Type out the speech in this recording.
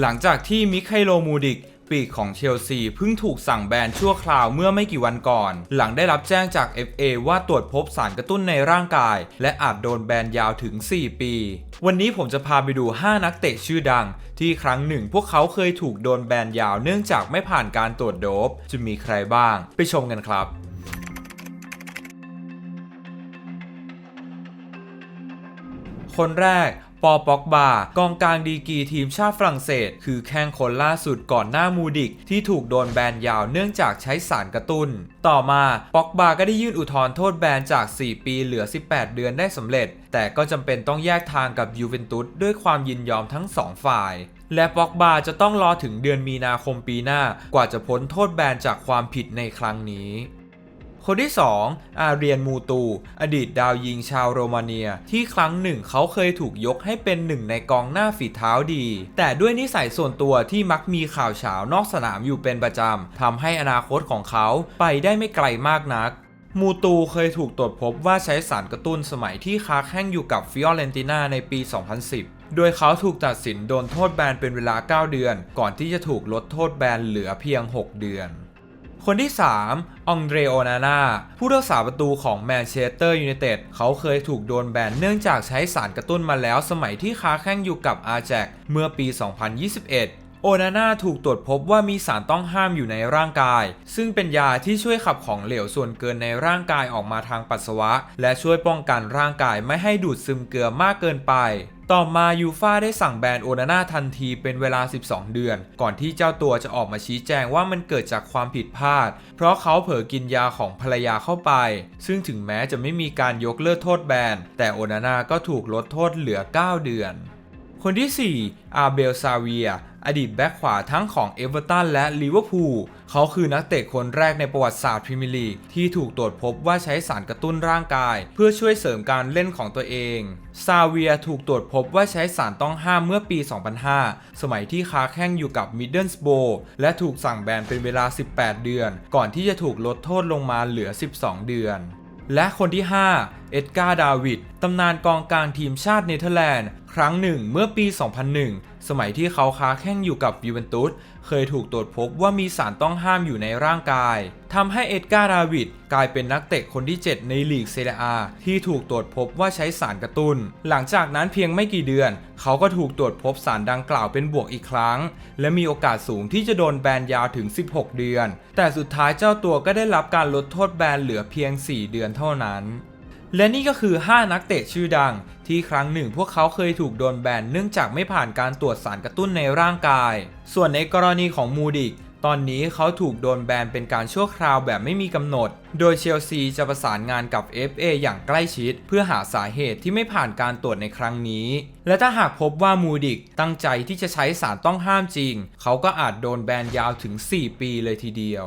หลังจากที่มิคาโลมูดิกปีกของเชลซีเพิ่งถูกสั่งแบนชั่วคราวเมื่อไม่กี่วันก่อน หลังได้รับแจ้งจาก FA ว่าตรวจพบสารกระตุ้นในร่างกาย และอาจโดนแบนยาวถึง 4 ปี วันนี้ผมจะพาไปดู 5 นักเตะชื่อดัง ที่ครั้งหนึ่งพวกเขาเคยถูกโดนแบนยาวเนื่องจากไม่ผ่านการตรวจโดปจะมีใครบ้าง ไปชมกันครับคนแรก ปอป็อกบากองกลางดีกีทีมชาติฝรั่งเศส คือแข้งคนล่าสุดก่อนหน้ามูดิก ที่ถูกโดนแบนยาวเนื่องจากใช้สารกระตุ้น ต่อมาป็อกบาก็ได้ยื่นอุทธรณ์โทษแบนจาก 4 ปีเหลือ 18 เดือนได้สำเร็จ แต่ก็จำเป็นต้องแยกทางกับยูเวนตุสด้วยความยินยอมทั้งสองฝ่ายและป็อกบาจะต้องรอถึงเดือนมีนาคมปีหน้า กว่าจะพ้นโทษแบนจากความผิดในครั้งนี้ คนที่ 2 อาเรียนมูตู อดีตดาวยิงชาวโรมาเนีย ที่ครั้งหนึ่งเขาเคยถูกยกให้เป็นหนึ่งในกองหน้าฝีเท้าดี แต่ด้วยนิสัยส่วนตัวที่มักมีข่าวเฉานอกสนามอยู่เป็นประจำทำให้อนาคตของเขาไปได้ไม่ไกลมากนักมูตูเคยถูกตรวจพบว่าใช้สารกระตุ้นสมัยที่ค้าแข้งอยู่กับฟิออเรนตินาในปี 2010 โดยเขาถูกตัดสินโดนโทษแบนเป็นเวลา 9 เดือน ก่อนที่จะถูกลดโทษแบนเหลือเพียง 6 เดือน คนที่ 3 องเดรโอนาน่า ผู้รักษาประตูของแมนเชสเตอร์ยูไนเต็ด เขาเคยถูกโดนแบนเนื่องจากใช้สารกระตุ้นมาแล้วสมัยที่ค้าแข้งอยู่กับอาแจกเมื่อปี 2021 โอนาน่าถูกตรวจพบว่ามีสารต้องห้ามอยู่ในร่างกาย ซึ่งเป็นยาที่ช่วยขับของเหลวส่วนเกินในร่างกายออกมาทางปัสสาวะ และช่วยป้องกันร่างกายไม่ให้ดูดซึมเกลือมากเกินไป ต่อมายูฟาได้สั่งแบนโอนาน่าทันทีเป็นเวลา 12 เดือน ก่อนที่เจ้าตัวจะออกมาชี้แจงว่ามันเกิดจากความผิดพลาด เพราะเขาเผลอกินยาของภรรยาเข้าไป ซึ่งถึงแม้จะไม่มีการยกเลิกโทษแบนแต่โอนาน่าก็ถูกลดโทษเหลือ 9 เดือน คนที่ 4 อาเบลซาเวีย อดีตแบ็คขวาทั้งของเอเวอร์ตันและลิเวอร์พูล เขาคือนักเตะคนแรกในประวัติศาสตร์พรีเมียร์ลีกที่ถูกตรวจพบว่าใช้สารกระตุ้นร่างกาย เพื่อช่วยเสริมการเล่นของตัวเอง ซาเวียถูกตรวจพบว่าใช้สารต้องห้ามเมื่อปี 2005 สมัยที่ค้าแข้งอยู่กับมิดเดิลสโบและถูกสั่งแบนเป็นเวลา 18 เดือน ก่อนที่จะถูกลดโทษลงมาเหลือ 12 เดือน และคนที่ 5 เอ็ดการ์ดาวิด ตำนานกองกลางทีมชาติเนเธอร์แลนด์ ครั้งหนึ่งเมื่อปี 2001 สมัยที่เขาค้าแข้งอยู่กับยูเวนตุสเคยถูกตรวจพบว่ามีสารต้องห้ามอยู่ในร่างกายทำให้เอ็ดการ์ดาวิดกลายเป็นนักเตะคนที่ 7 ในลีกเซเรียอาที่ถูกตรวจพบว่าใช้สารกระตุ้น หลังจากนั้นเพียงไม่กี่เดือน เขาก็ถูกตรวจพบสารดังกล่าวเป็นบวกอีกครั้ง และมีโอกาสสูงที่จะโดนแบนยาวถึง 16 เดือน แต่สุดท้ายเจ้าตัวก็ได้รับการลดโทษแบนเหลือเพียง 4 เดือนเท่านั้น และนี่ก็คือ 5 นักเตะชื่อดัง ที่ครั้งหนึ่งพวกเขาเคยถูกโดนแบนเนื่องจากไม่ผ่านการตรวจสารกระตุ้นในร่างกาย ส่วนในกรณีของมูดิก ตอนนี้เขาถูกโดนแบนเป็นการชั่วคราวแบบไม่มีกำหนด โดยเชลซีจะประสานงานกับ FA อย่างใกล้ชิด เพื่อหาสาเหตุที่ไม่ผ่านการตรวจในครั้งนี้ และถ้าหากพบว่ามูดิกตั้งใจที่จะใช้สารต้องห้ามจริง เขาก็อาจโดนแบนยาวถึง 4 ปีเลยทีเดียว